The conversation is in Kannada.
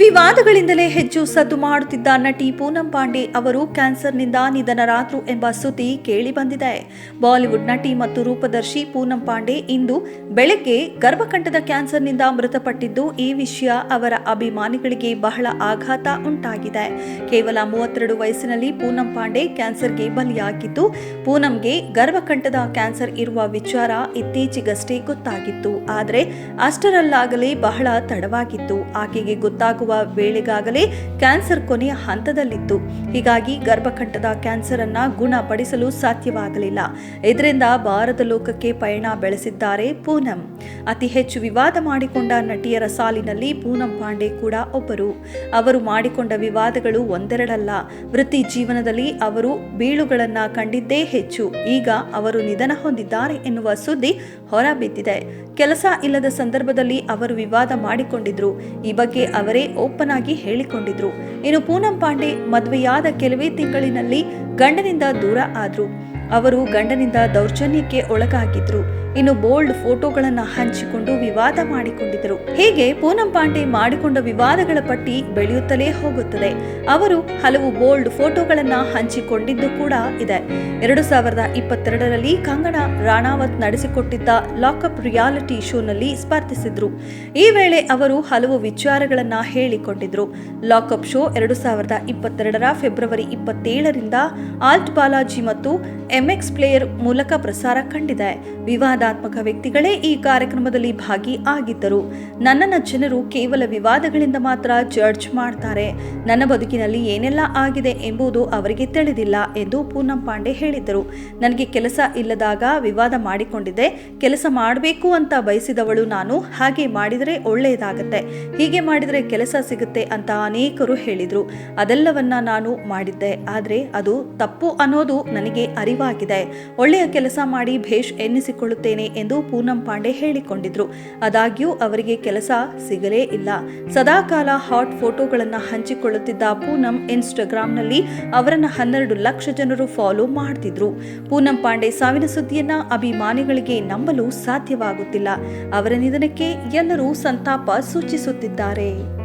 ವಿವಾದಗಳಿಂದಲೇ ಹೆಚ್ಚು ಸದ್ದು ಮಾಡುತ್ತಿದ್ದ ನಟಿ ಪೂನಂ ಪಾಂಡೆ ಅವರು ಕ್ಯಾನ್ಸರ್ನಿಂದ ನಿಧನರಾದ್ರು ಎಂಬ ಸುದ್ದಿ ಕೇಳಿಬಂದಿದೆ. ಬಾಲಿವುಡ್ ನಟಿ ಮತ್ತು ರೂಪದರ್ಶಿ ಪೂನಂ ಪಾಂಡೆ ಇಂದು ಬೆಳಗ್ಗೆ ಗರ್ಭಕಂಠದ ಕ್ಯಾನ್ಸರ್ನಿಂದ ಮೃತಪಟ್ಟಿದ್ದು ಈ ವಿಷಯ ಅವರ ಅಭಿಮಾನಿಗಳಿಗೆ ಬಹಳ ಆಘಾತ ಉಂಟಾಗಿದೆ. ಕೇವಲ ಮೂವತ್ತೆರಡು ವಯಸ್ಸಿನಲ್ಲಿ ಪೂನಂ ಪಾಂಡೆ ಕ್ಯಾನ್ಸರ್ಗೆ ಬಲಿಯಾಗಿದ್ದು, ಪೂನಂಗೆ ಗರ್ಭಕಂಠದ ಕ್ಯಾನ್ಸರ್ ಇರುವ ವಿಚಾರ ಇತ್ತೀಚೆಗಷ್ಟೇ ಗೊತ್ತಾಗಿತ್ತು. ಆದರೆ ಅಷ್ಟರಲ್ಲಾಗಲೇ ಬಹಳ ತಡವಾಗಿತ್ತು. ಆಕೆಗೆ ಗೊತ್ತಾಗುವ ವೇಳೆಗಾಗಲೇ ಕ್ಯಾನ್ಸರ್ ಕೊನೆಯ ಹಂತದಲ್ಲಿತ್ತು. ಹೀಗಾಗಿ ಗರ್ಭಕಂಠದ ಕ್ಯಾನ್ಸರ್ ಅನ್ನ ಗುಣಪಡಿಸಲು ಸಾಧ್ಯವಾಗಲಿಲ್ಲ. ಇದರಿಂದ ಭಾರತ ಲೋಕಕ್ಕೆ ಪಯಣ ಬೆಳೆಸಿದ್ದಾರೆ ಪೂನಂ. ಅತಿ ಹೆಚ್ಚು ವಿವಾದ ಮಾಡಿಕೊಂಡ ನಟಿಯರ ಸಾಲಿನಲ್ಲಿ ಪೂನಂ ಪಾಂಡೆ ಕೂಡ ಒಬ್ಬರು. ಅವರು ಮಾಡಿಕೊಂಡ ವಿವಾದಗಳು ಒಂದೆರಡಲ್ಲ. ವೃತ್ತಿ ಜೀವನದಲ್ಲಿ ಅವರು ಬೀಳುಗಳನ್ನ ಕಂಡಿದ್ದೇ ಹೆಚ್ಚು. ಈಗ ಅವರು ನಿಧನ ಹೊಂದಿದ್ದಾರೆ ಎನ್ನುವ ಸುದ್ದಿ ಹೊರಬಿದ್ದಿದೆ. ಕೆಲಸ ಇಲ್ಲದ ಸಂದರ್ಭದಲ್ಲಿ ಅವರು ವಿವಾದ ಮಾಡಿಕೊಂಡಿದ್ರು. ಈ ಬಗ್ಗೆ ಅವರೇ ಓಪನ್ ಆಗಿ ಹೇಳಿಕೊಂಡಿದ್ರು. ಇನ್ನು ಪೂನಂ ಪಾಂಡೆ ಮದುವೆಯಾದ ಕೆಲವೇ ತಿಂಗಳಿನಲ್ಲಿ ಗಂಡನಿಂದ ದೂರ ಆದ್ರು. ಅವರು ಗಂಡನಿಂದ ದೌರ್ಜನ್ಯಕ್ಕೆ ಒಳಗಾಗಿದ್ರು ಇನ್ನು ಬೋಲ್ಡ್ ಫೋಟೋಗಳನ್ನು ಹಂಚಿಕೊಂಡು ವಿವಾದ ಮಾಡಿಕೊಂಡಿದ್ದರು. ಹೀಗೆ ಪೂನಂ ಪಾಂಡೆ ಮಾಡಿಕೊಂಡ ವಿವಾದಗಳ ಪಟ್ಟಿ ಬೆಳೆಯುತ್ತಲೇ ಹೋಗುತ್ತದೆ. ಅವರು ಹಲವು ಬೋಲ್ಡ್ ಫೋಟೋಗಳನ್ನ ಹಂಚಿಕೊಂಡಿದ್ದು ಕೂಡ ಇದೆ. ಎರಡು ಸಾವಿರದ ಇಪ್ಪತ್ತೆರಡರಲ್ಲಿ ಕಂಗನಾ ರಾಣಾವತ್ ನಡೆಸಿಕೊಟ್ಟಿದ್ದ ಲಾಕಪ್ ರಿಯಾಲಿಟಿ ಶೋನಲ್ಲಿ ಸ್ಪರ್ಧಿಸಿದ್ರು. ಈ ವೇಳೆ ಅವರು ಹಲವು ವಿಚಾರಗಳನ್ನ ಹೇಳಿಕೊಂಡಿದ್ರು. ಲಾಕಪ್ ಶೋ ಎರಡು ಸಾವಿರದ ಇಪ್ಪತ್ತೆರಡರ ಫೆಬ್ರವರಿ ಇಪ್ಪತ್ತೇಳರಿಂದ ಆಲ್ಟ್ ಬಾಲಾಜಿ ಮತ್ತು ಎಂಎಕ್ಸ್ ಪ್ಲೇಯರ್ ಮೂಲಕ ಪ್ರಸಾರ ಕಂಡಿದೆ. ವಿವಾದಾತ್ಮಕ ವ್ಯಕ್ತಿಗಳೇ ಈ ಕಾರ್ಯಕ್ರಮದಲ್ಲಿ ಭಾಗಿ ಆಗಿದ್ದರು ನನ್ನನ್ನು ಜನರು ಕೇವಲ ವಿವಾದಗಳಿಂದ ಮಾತ್ರ ಜಡ್ಜ್ ಮಾಡ್ತಾರೆ. ನನ್ನ ಬದುಕಿನಲ್ಲಿ ಏನೆಲ್ಲ ಆಗಿದೆ ಎಂಬುದು ಅವರಿಗೆ ತಿಳಿದಿಲ್ಲ ಎಂದು ಪೂನಂ ಪಾಂಡೆ ಹೇಳಿದ್ದರು. ನನಗೆ ಕೆಲಸ ಇಲ್ಲದಾಗ ವಿವಾದ ಮಾಡಿಕೊಂಡಿದ್ದೆ. ಕೆಲಸ ಮಾಡಬೇಕು ಅಂತ ಬಯಸಿದವಳು ನಾನು. ಹಾಗೆ ಮಾಡಿದರೆ ಒಳ್ಳೆಯದಾಗತ್ತೆ. ಹೀಗೆ ಮಾಡಿದರೆ ಕೆಲಸ ಸಿಗುತ್ತೆ ಅಂತ ಅನೇಕರು ಹೇಳಿದರು. ಅದೆಲ್ಲವನ್ನ ನಾನು ಮಾಡಿದ್ದೆ. ಆದರೆ ಅದು ತಪ್ಪು ಅನ್ನೋದು ನನಗೆ ಅರಿವಾಗಿದೆ ಒಳ್ಳೆಯ ಕೆಲಸ ಮಾಡಿ ಭೇಷ್ ಎನ್ನಿಸಿಕೊಳ್ಳುತ್ತೇನೆ ಎಂದು ಪೂನಂ ಪಾಂಡೆ ಹೇಳಿಕೊಂಡಿದ್ರು. ಆದಾಗ್ಯೂ ಅವರಿಗೆ ಕೆಲಸ ಸಿಗಲೇ ಇಲ್ಲ. ಸದಾಕಾಲ ಹಾಟ್ ಫೋಟೋಗಳನ್ನು ಹಂಚಿಕೊಳ್ಳುತ್ತಿದ್ದ ಪೂನಂ ಇನ್ಸ್ಟಾಗ್ರಾಂನಲ್ಲಿ ಅವರನ್ನ ಹನ್ನೆರಡು ಲಕ್ಷ ಜನರು ಫಾಲೋ ಮಾಡ್ತಿದ್ರು. ಪೂನಂ ಪಾಂಡೆ ಸಾವಿನ ಸುದ್ದಿಯನ್ನ ಅಭಿಮಾನಿಗಳಿಗೆ ನಂಬಲು ಸಾಧ್ಯವಾಗುತ್ತಿಲ್ಲ. ಅವರ ನಿಧನಕ್ಕೆ ಎಲ್ಲರೂ ಸಂತಾಪ ಸೂಚಿಸುತ್ತಿದ್ದಾರೆ.